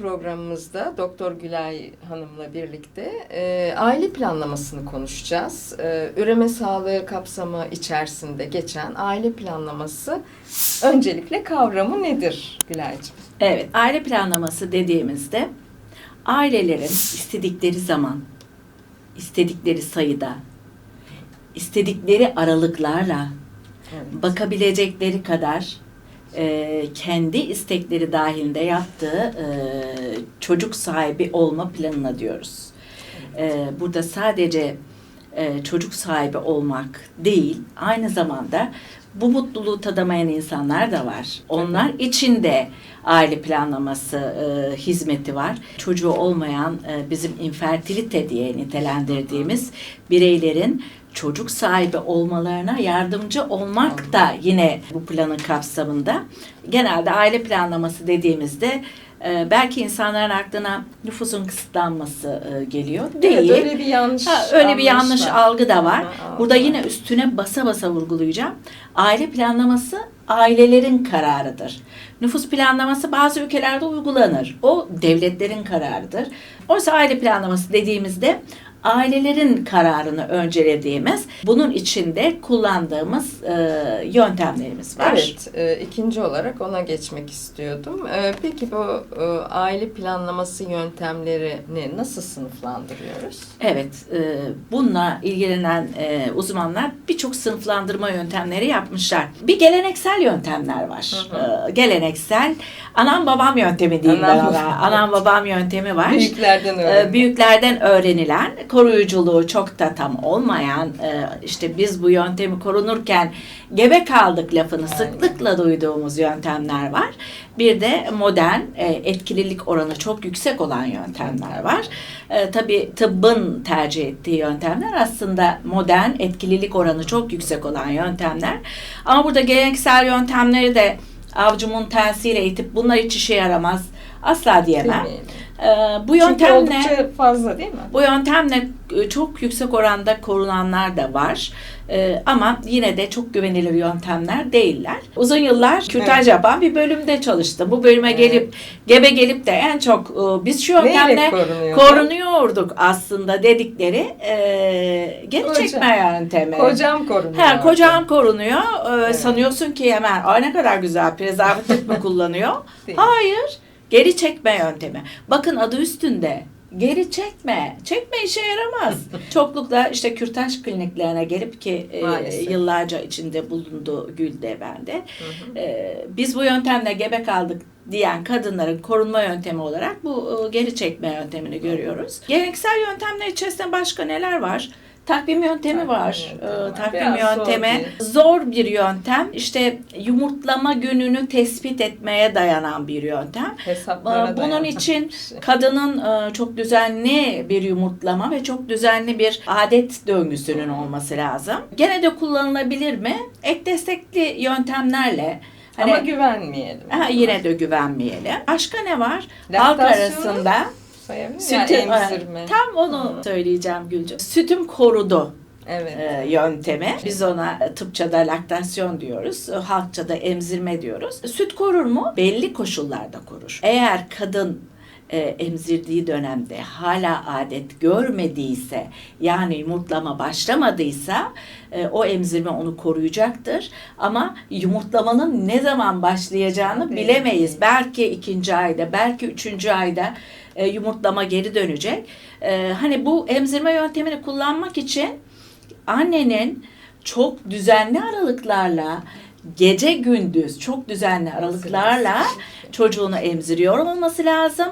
programımızda Doktor Gülay Hanım'la birlikte e, aile planlamasını konuşacağız. E, üreme sağlığı kapsamı içerisinde geçen aile planlaması öncelikle kavramı nedir Gülaycığım? Evet, aile planlaması dediğimizde ailelerin istedikleri zaman, istedikleri sayıda, istedikleri aralıklarla Evet. bakabilecekleri kadar e, kendi istekleri dahilinde yaptığı e, çocuk sahibi olma planına diyoruz. E, burada sadece e, çocuk sahibi olmak değil, aynı zamanda bu mutluluğu tadamayan insanlar da var. Onlar için de aile planlaması e, hizmeti var. Çocuğu olmayan e, bizim infertilite diye nitelendirdiğimiz bireylerin çocuk sahibi olmalarına yardımcı olmak da yine bu planın kapsamında. Genelde aile planlaması dediğimizde e, belki insanların aklına nüfusun kısıtlanması e, geliyor. Değil. Evet, öyle bir yanlış Ha, öyle bir yanlış var. algı da var. Ha, Burada yine üstüne basa basa vurgulayacağım. Aile planlaması ailelerin kararıdır. Nüfus planlaması bazı ülkelerde uygulanır. O devletlerin kararıdır. Oysa aile planlaması dediğimizde ailelerin kararını öncelediğimiz, bunun içinde kullandığımız e, yöntemlerimiz var. Evet, e, ikinci olarak ona geçmek istiyordum. E, peki bu e, aile planlaması yöntemlerini nasıl sınıflandırıyoruz? Evet, e, bununla ilgilenen e, uzmanlar birçok sınıflandırma yöntemleri yapmışlar. Bir geleneksel yöntemler var. Hı E, geleneksel anam babam yöntemi diyeyim Anam ben ona. babam. Anam babam yöntemi var. Büyüklerden E, öğrendim. büyüklerden öğrenilen, koruyuculuğu çok da tam olmayan, e, işte biz bu yöntemi korunurken gebe kaldık lafını sıklıkla duyduğumuz yöntemler var. Bir de modern, e, etkililik oranı çok yüksek olan yöntemler var. E, tabii tıbbın tercih ettiği yöntemler aslında modern, etkililik oranı çok yüksek olan yöntemler. Ama burada geleneksel yöntemleri de avcumun tersiyle itip bunlar hiç işe yaramaz asla diyemem. Demeyelim. E, bu Çünkü yöntemle oldukça fazla değil mi? bu yöntemle e, çok yüksek oranda korunanlar da var. Ee, ama yine de çok güvenilir yöntemler değiller. Uzun yıllar kürtaj Evet. yapan bir bölümde çalıştım. Bu bölüme Evet. gelip gebe gelip de en çok e, biz şu yöntemle korunuyordu? korunuyorduk aslında dedikleri e, geri Koca- çekme yöntemi. Kocam korunuyor. Ha, kocam korunuyor. Ee, Evet. Sanıyorsun ki hemen Aa, ne kadar güzel prezervatif mi kullanıyor? Hayır. Geri çekme yöntemi. Bakın adı üstünde. Geri çekme. Çekme işe yaramaz. Çoklukla işte kürtaj kliniklerine gelip ki e, yıllarca içinde bulundu Gül'de bende. Hı hı. E, biz bu yöntemle gebe kaldık diyen kadınların korunma yöntemi olarak bu e, geri çekme yöntemini görüyoruz. Geleneksel yöntemler içerisinde başka neler var? Takvim yöntemi Takvim var. yöntemi Ee. Takvim Biraz zor yöntemi bir- zor bir yöntem. İşte yumurtlama gününü tespit etmeye dayanan bir yöntem. Hesaplara Ee, Bunun dayanan için şey. kadının e, çok düzenli bir yumurtlama ve çok düzenli bir adet döngüsünün olması lazım. Gene de kullanılabilir mi? Ek destekli yöntemlerle. Hani, Ama güvenmeyelim. ha, yine de güvenmeyelim. Başka ne var? Halk arasında sayabilir miyim? sütü, Yani emzirme. tam onu Hı. söyleyeceğim Gülcüm. Sütüm korudu Evet. e, yöntemi. Biz ona tıpçada laktasyon diyoruz. Halkçada emzirme diyoruz. Süt korur mu? Belli koşullarda korur. Eğer kadın e, emzirdiği dönemde hala adet görmediyse yani yumurtlama başlamadıysa e, o emzirme onu koruyacaktır. Ama yumurtlamanın ne zaman başlayacağını bilemeyiz. Belki ikinci ayda, belki üçüncü ayda e, yumurtlama geri dönecek. E, hani bu emzirme yöntemini kullanmak için annenin çok düzenli aralıklarla gece gündüz çok düzenli aralıklarla çocuğunu emziriyor olması lazım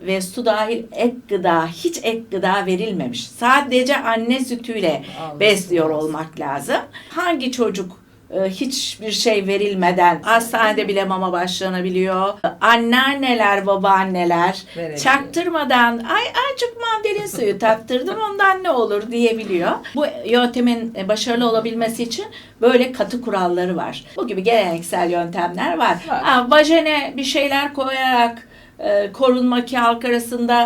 ve su dahil ek gıda hiç ek gıda verilmemiş. Sadece anne sütüyle Alması besliyor olmak lazım. Hangi çocuk hiçbir şey verilmeden hastanede bile mama başlanabiliyor. Anneanneler, babaanneler Verebiliyor. çaktırmadan ay azıcık mandalin suyu tattırdım ondan ne olur diyebiliyor. Bu yöntemin e, başarılı olabilmesi için böyle katı kuralları var. Bu gibi geleneksel yöntemler var. Var. Vajene bir şeyler koyarak e, korunma ki halk arasında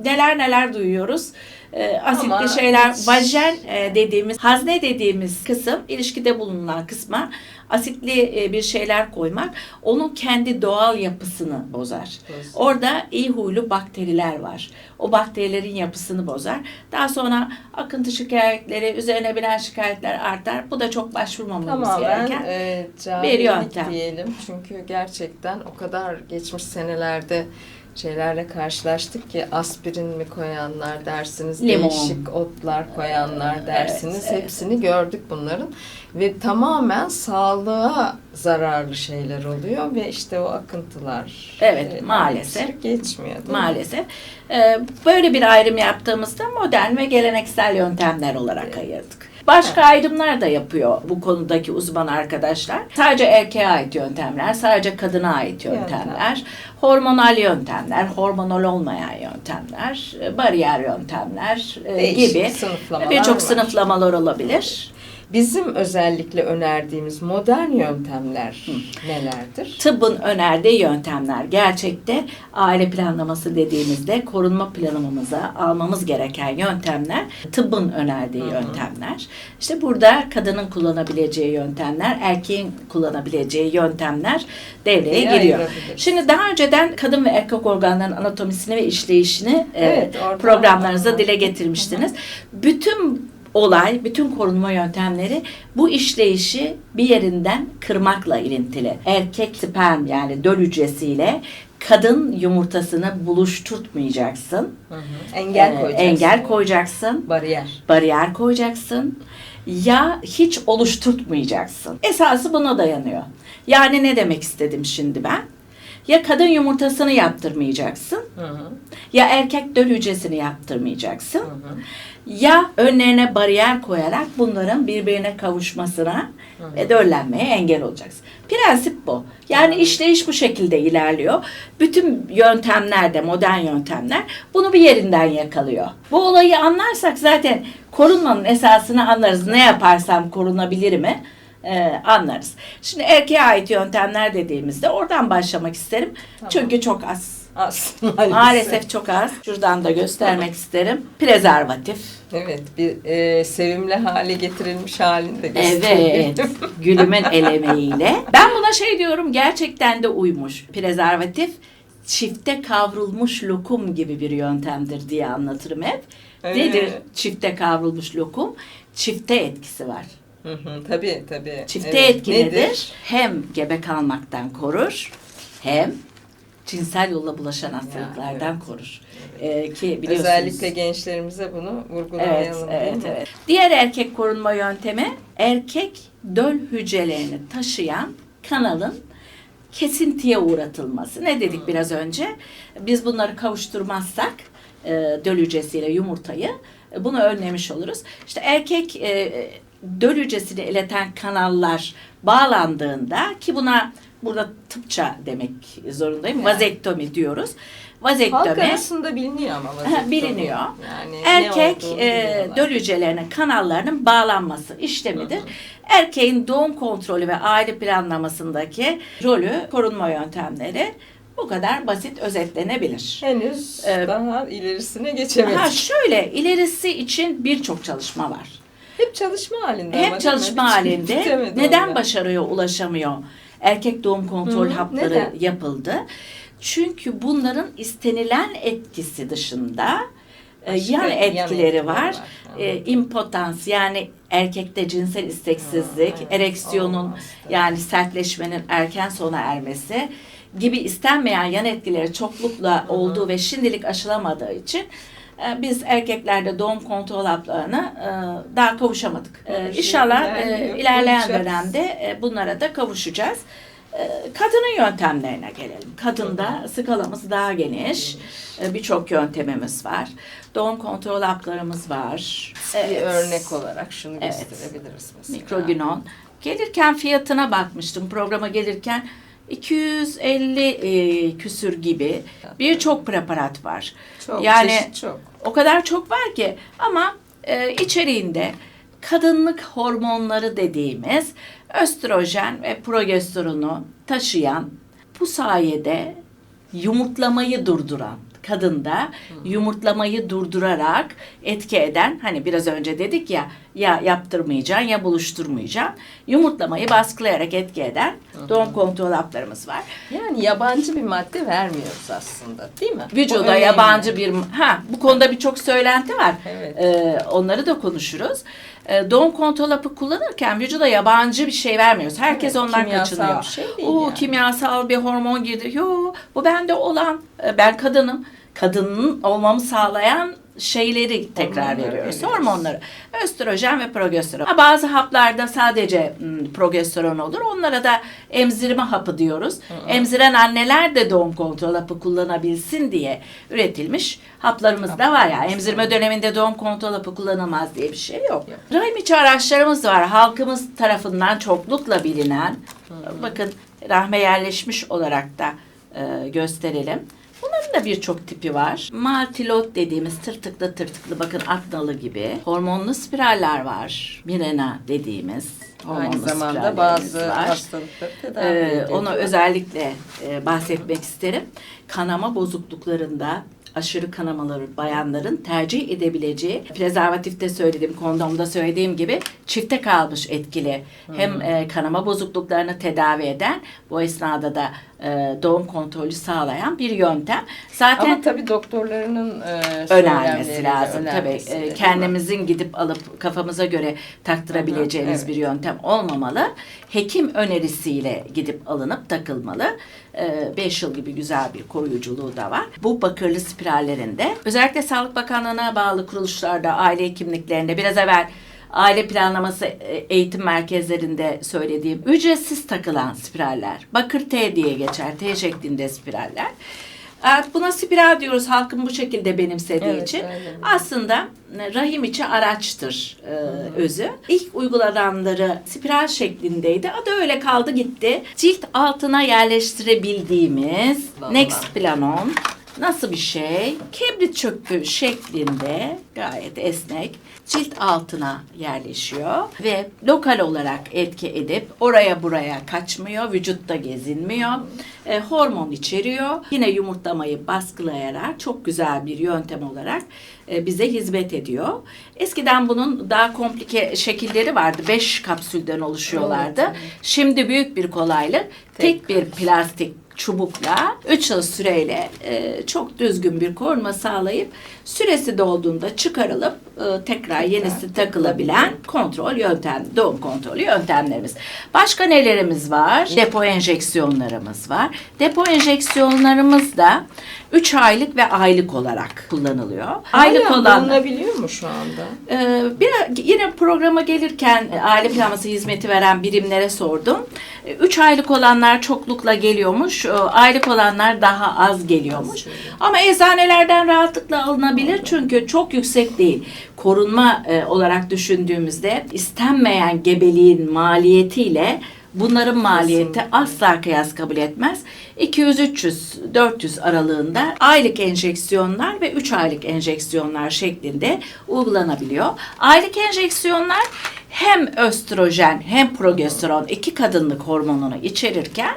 e, neler neler duyuyoruz. E, asitli Ama şeyler hiç- vajen e, dediğimiz hazne dediğimiz kısım ilişkide bulunan kısma asitli e, bir şeyler koymak onun kendi doğal yapısını bozar. Orada iyi huylu bakteriler var. O bakterilerin yapısını bozar. Daha sonra akıntı şikayetleri, üzerine binen şikayetler artar. Bu da çok başvurmamamız Tamamen gereken. e, bir yöntem. diyelim. Çünkü gerçekten o kadar geçmiş senelerde şeylerle karşılaştık ki aspirin mi koyanlar dersiniz, Limon. değişik otlar koyanlar dersiniz. evet, evet. Hepsini gördük bunların. Ve tamamen sağlığa zararlı şeyler oluyor ve işte o akıntılar. Evet, e, maalesef. Geçmiyor. Maalesef. Ee, böyle bir ayrım yaptığımızda modern ve geleneksel yöntemler olarak ayırdık. Başka ayrımlar da yapıyor bu konudaki uzman arkadaşlar. Sadece erkeğe ait yöntemler, sadece kadına ait yöntemler, hormonal yöntemler, hormonal olmayan yöntemler, bariyer yöntemler e, Değişik gibi birçok sınıflamalar olabilir. Bizim özellikle önerdiğimiz modern yöntemler nelerdir? Tıbbın önerdiği yöntemler gerçekte aile planlaması dediğimizde korunma planımıza almamız gereken yöntemler tıbbın önerdiği yöntemler. İşte burada kadının kullanabileceği yöntemler, erkeğin kullanabileceği yöntemler devreye giriyor. Şimdi daha önceden kadın ve erkek organların anatomisini ve işleyişini e, Evet, programlarınızda dile getirmiştiniz. Bütün olay, bütün korunma yöntemleri bu işleyişi bir yerinden kırmakla ilintili. Erkek sperm yani döl hücresiyle kadın yumurtasını buluşturtmayacaksın. Hı hı. Engel Ee, koyacaksın. engel koyacaksın. Bariyer. Bariyer koyacaksın. Ya hiç oluşturtmayacaksın. Esası buna dayanıyor. Yani ne demek istedim şimdi ben? Ya kadın yumurtasını yaptırmayacaksın. Hı hı. Ya erkek döl hücresini yaptırmayacaksın. Hı hı. Ya önlerine bariyer koyarak bunların birbirine kavuşmasına ve döllenmeye engel olacaksın. Prensip bu. Yani işleyiş bu şekilde ilerliyor. Bütün yöntemler de modern yöntemler bunu bir yerinden yakalıyor. Bu olayı anlarsak zaten korunmanın esasını anlarız. Ne yaparsam korunabilir mi? Ee, anlarız. Şimdi erkeğe ait yöntemler dediğimizde oradan başlamak isterim. Tamam. Çünkü çok az. Aslında Maalesef çok az. Şuradan da göstermek isterim. Prezervatif. Evet, bir e, sevimli hale getirilmiş halini de gösterelim. Evet. Gülümün elemeğiyle. Ben buna şey diyorum gerçekten de uymuş. Prezervatif çifte kavrulmuş lokum gibi bir yöntemdir diye anlatırım hep. Evet. Nedir çifte kavrulmuş lokum? Çifte etkisi var. Hı hı, tabii tabii. Çifte Evet, etki nedir? Hem gebe kalmaktan korur hem cinsel yolla bulaşan hastalıklardan evet. korur. Ee, ki biliyorsunuz. Özellikle gençlerimize bunu Evet, vurgulamayalım değil evet, mi? evet. Diğer erkek korunma yöntemi erkek döl hücrelerini taşıyan kanalın kesintiye uğratılması. Ne dedik biraz önce? Biz bunları kavuşturmazsak e, döl hücresiyle yumurtayı e, bunu önlemiş oluruz. İşte erkek e, döl hücresini ileten kanallar bağlandığında ki buna burada tıpça demek zorundayım. Yani. Vazektomi diyoruz. Halk Vazektomi arasında biliniyor ama vaziyette. biliniyor. Yani erkek e, biliyorlar. döl hücrelerinin kanallarının bağlanması işlemidir. Erkeğin doğum kontrolü ve aile planlamasındaki rolü korunma yöntemleri bu kadar basit özetlenebilir. Henüz Ee, daha ilerisine geçemedik. Ha şöyle ilerisi için birçok çalışma var. Hep çalışma halinde ama Hep değil çalışma? Hiç halinde. Neden onlar. başarıya ulaşamıyor? Erkek doğum kontrol Hı hapları neden? yapıldı. Çünkü bunların istenilen etkisi dışında e, Başka yan yan etkileri etkileri var. var. E, impotans yani erkekte cinsel isteksizlik, Ha, evet. ereksiyonun Olmaz, yani sertleşmenin erken sona ermesi gibi istenmeyen yan etkileri çoklukla olduğu ve şimdilik aşılamadığı için biz erkeklerde doğum kontrol haplarına e, daha kavuşamadık. E, şey İnşallah e, ilerleyen dönemde e, bunlara da kavuşacağız. E, Kadının yöntemlerine gelelim. Kadında skalamız daha geniş. Birçok yöntemimiz var. Doğum kontrol haplarımız var. Bir Evet. örnek olarak şunu Evet. gösterebiliriz mesela. Mikroginon. Gelirken fiyatına bakmıştım. Programa gelirken 250 e, küsür gibi birçok preparat var. Çok, Yani- çok. O kadar çok var ki ama e, içeriğinde kadınlık hormonları dediğimiz östrojen ve progesteronu taşıyan bu sayede yumurtlamayı durduran kadında yumurtlamayı durdurarak etki eden hani biraz önce dedik ya ya yaptırmayacaksın ya buluşturmayacaksın yumurtlamayı baskılayarak etki eden doğum kontrol haplarımız var. Yani yabancı bir madde vermiyoruz aslında değil mi? Vücuda yabancı bir ha bu konuda birçok söylenti var. Evet. Ee, onları da konuşuruz. Ee, doğum kontrol hapı kullanırken vücuda yabancı bir şey vermiyoruz. Herkes Evet, ondan kaçınıyor. bir şey değil Oo, yani. kimyasal bir hormon girdi. Yo bu bende olan e, ben kadınım. Kadının olmamı sağlayan şeyleri tekrar Hormonları veriyoruz. veriyoruz. Hormonları. Östrojen ve progesteron. Ha, Bazı haplarda sadece m, progesteron olur. Onlara da emzirme hapı diyoruz. Emziren anneler de doğum kontrol hapı kullanabilsin diye üretilmiş haplarımız da var ya. Emzirme döneminde doğum kontrol hapı kullanılmaz diye bir şey yok. Yok. Rahim içi araçlarımız var. Halkımız tarafından çoklukla bilinen. Bakın rahme yerleşmiş olarak da e, gösterelim. Bunların da birçok tipi var. Maltilot dediğimiz tırtıklı tırtıklı bakın aknalı gibi. Hormonlu spiraller var. Mirena dediğimiz Aynı zamanda bazı var. hastalıkları tedavi Ee, onu özellikle e, bahsetmek isterim. Kanama bozukluklarında aşırı kanamaları bayanların tercih edebileceği prezervatifte söylediğim, kondomda söylediğim gibi çifte kalmış etkili. Hem e, kanama bozukluklarını tedavi eden bu esnada da e, doğum kontrolü sağlayan bir yöntem. Zaten Ama tabii doktorlarının e, önermesi lazım tabii. mi? kendimizin gidip alıp kafamıza göre taktırabileceğimiz Hı hı, bir yöntem olmamalı. Hekim önerisiyle gidip alınıp takılmalı. 5 yıl gibi güzel bir koruyuculuğu da var. Bu bakırlı spirallerinde özellikle Sağlık Bakanlığı'na bağlı kuruluşlarda, aile hekimliklerinde biraz evvel aile planlaması e, eğitim merkezlerinde söylediğim ücretsiz takılan spiraller. Bakır T diye geçer. T şeklinde spiraller. Evet, Buna spiral diyoruz halkın bu şekilde benimsediği Evet, için. öyle. Aslında e, rahim içi araçtır e, özü. İlk uygulananları spiral şeklindeydi. Adı öyle kaldı gitti. Cilt altına yerleştirebildiğimiz Planon. Nasıl bir şey? Kibrit çöpü şeklinde gayet esnek cilt altına yerleşiyor ve lokal olarak etki edip oraya buraya kaçmıyor, vücutta gezinmiyor. E, hormon içeriyor. Yine yumurtlamayı baskılayarak çok güzel bir yöntem olarak e, bize hizmet ediyor. Eskiden bunun daha komplike şekilleri vardı. Beş kapsülden oluşuyorlardı. Evet, Şimdi büyük bir kolaylık. Tek, Tek bir plastik çubukla 3 yıl süreyle e, çok düzgün bir koruma sağlayıp süresi dolduğunda çıkarılıp e, tekrar yenisi takılabilen kontrol yöntem, doğum kontrolü yöntemlerimiz. Başka nelerimiz var? Depo enjeksiyonlarımız var. Depo enjeksiyonlarımız da 3 aylık ve aylık olarak kullanılıyor. Aylık Hala olan bulunabiliyor mu şu anda? ee, bir, yine programa gelirken e, aile planlaması hizmeti veren birimlere sordum. 3 aylık olanlar çoklukla geliyormuş, e, aylık olanlar daha az geliyormuş. Ama eczanelerden rahatlıkla alınabilir çünkü çok yüksek değil. Korunma e, olarak düşündüğümüzde istenmeyen gebeliğin maliyetiyle bunların maliyeti asla kıyas kabul etmez. 200, 300, 400 aralığında aylık enjeksiyonlar ve 3 aylık enjeksiyonlar şeklinde uygulanabiliyor. Aylık enjeksiyonlar hem östrojen hem progesteron iki kadınlık hormonunu içerirken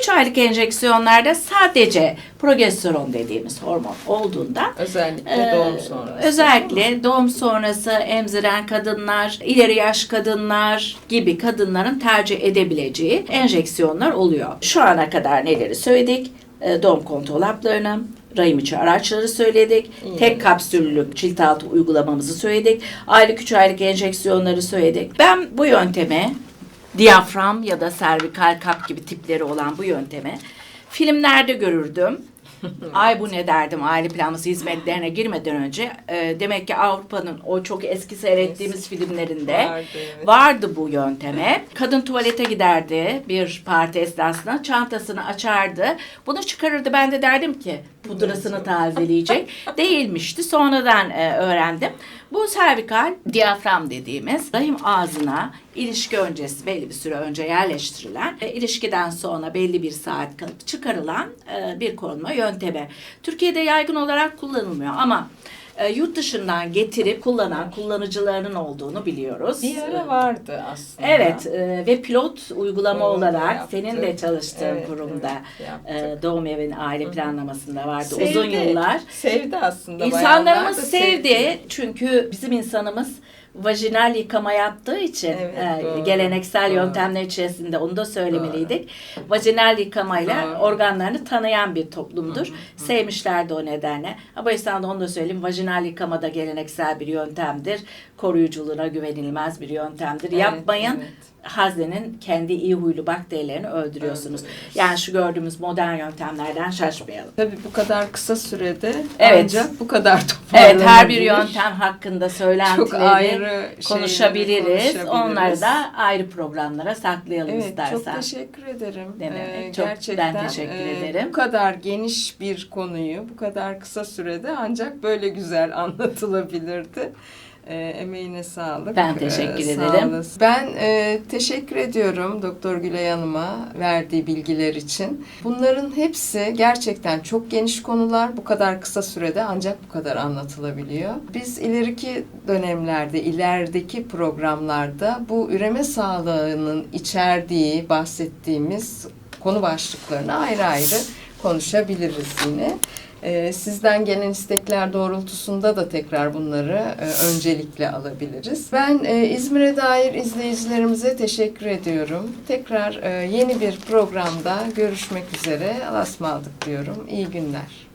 3 aylık enjeksiyonlarda sadece progesteron dediğimiz hormon olduğunda Özellikle ee, doğum sonrası. Özellikle doğum sonrası emziren kadınlar, ileri yaş kadınlar gibi kadınların tercih edebileceği enjeksiyonlar oluyor. Şu ana kadar neleri söyledik? Ee, Doğum kontrol haplarını, rahim içi araçları söyledik. İyi. Tek kapsüllük cilt altı uygulamamızı söyledik. Aylık 3 aylık enjeksiyonları söyledik. Ben bu yönteme diyafram ya da servikal kap gibi tipleri olan bu yönteme filmlerde görürdüm. Ay bu ne derdim aile planlaması hizmetlerine girmeden önce. Ee, demek ki Avrupa'nın o çok eski seyrettiğimiz filmlerinde Vardı, evet. vardı bu yönteme. Kadın tuvalete giderdi bir parti esnasında çantasını açardı. Bunu çıkarırdı. Ben de derdim ki pudrasını tazeleyecek. Değilmişti. Sonradan e, öğrendim. Bu servikal diyafram dediğimiz rahim ağzına ilişki öncesi belli bir süre önce yerleştirilen ve ilişkiden sonra belli bir saat kalıp çıkarılan e, bir korunma yöntemi. Türkiye'de yaygın olarak kullanılmıyor ama e, yurt dışından getirip kullanan kullanıcılarının olduğunu biliyoruz. Bir ara vardı aslında. Evet e, ve pilot uygulama da olarak yaptık. senin de çalıştığın Evet, kurumda evet, e, doğum evin aile planlamasında vardı Sevdi. uzun yıllar. Sevdi aslında. İnsanlarımız da sevdi çünkü bizim insanımız vajinal yıkama yaptığı için Evet, e, doğru, geleneksel doğru. yöntemler içerisinde onu da söylemeliydik. Vajinal yıkamayla Doğru. organlarını tanıyan bir toplumdur. Sevmişler de o nedenle. Ama İstanbul'da onu da söyleyeyim. Vajinal yıkama da geleneksel bir yöntemdir. Koruyuculuğuna güvenilmez bir yöntemdir. Evet, Yapmayın. evet. Haznenin kendi iyi huylu bakterilerini öldürüyorsunuz. Öldürüyoruz. Yani şu gördüğümüz modern yöntemlerden şaşmayalım. Tabii bu kadar kısa sürede Evet. ancak bu kadar Evet her bir toparlanabilir. yöntem hakkında söylentileri ayrı konuşabiliriz. Onları da ayrı programlara saklayalım Evet, istersen. çok teşekkür ederim. Ne demek, Ee, çok ben gerçekten teşekkür e, ederim. Bu kadar geniş bir konuyu bu kadar kısa sürede ancak böyle güzel anlatılabilirdi. E, emeğine sağlık. Ben teşekkür sağ ederim. olasın. Ben e, teşekkür ediyorum Doktor Gülay Hanım'a verdiği bilgiler için. Bunların hepsi gerçekten çok geniş konular. Bu kadar kısa sürede ancak bu kadar anlatılabiliyor. Biz ileriki dönemlerde, ilerideki programlarda bu üreme sağlığının içerdiği, bahsettiğimiz konu başlıklarını ayrı ayrı konuşabiliriz yine. Ee, Sizden gelen istekler doğrultusunda da tekrar bunları e, öncelikle alabiliriz. Ben e, İzmir'e dair izleyicilerimize teşekkür ediyorum. Tekrar e, yeni bir programda görüşmek üzere. Alasmaldık diyorum. İyi günler.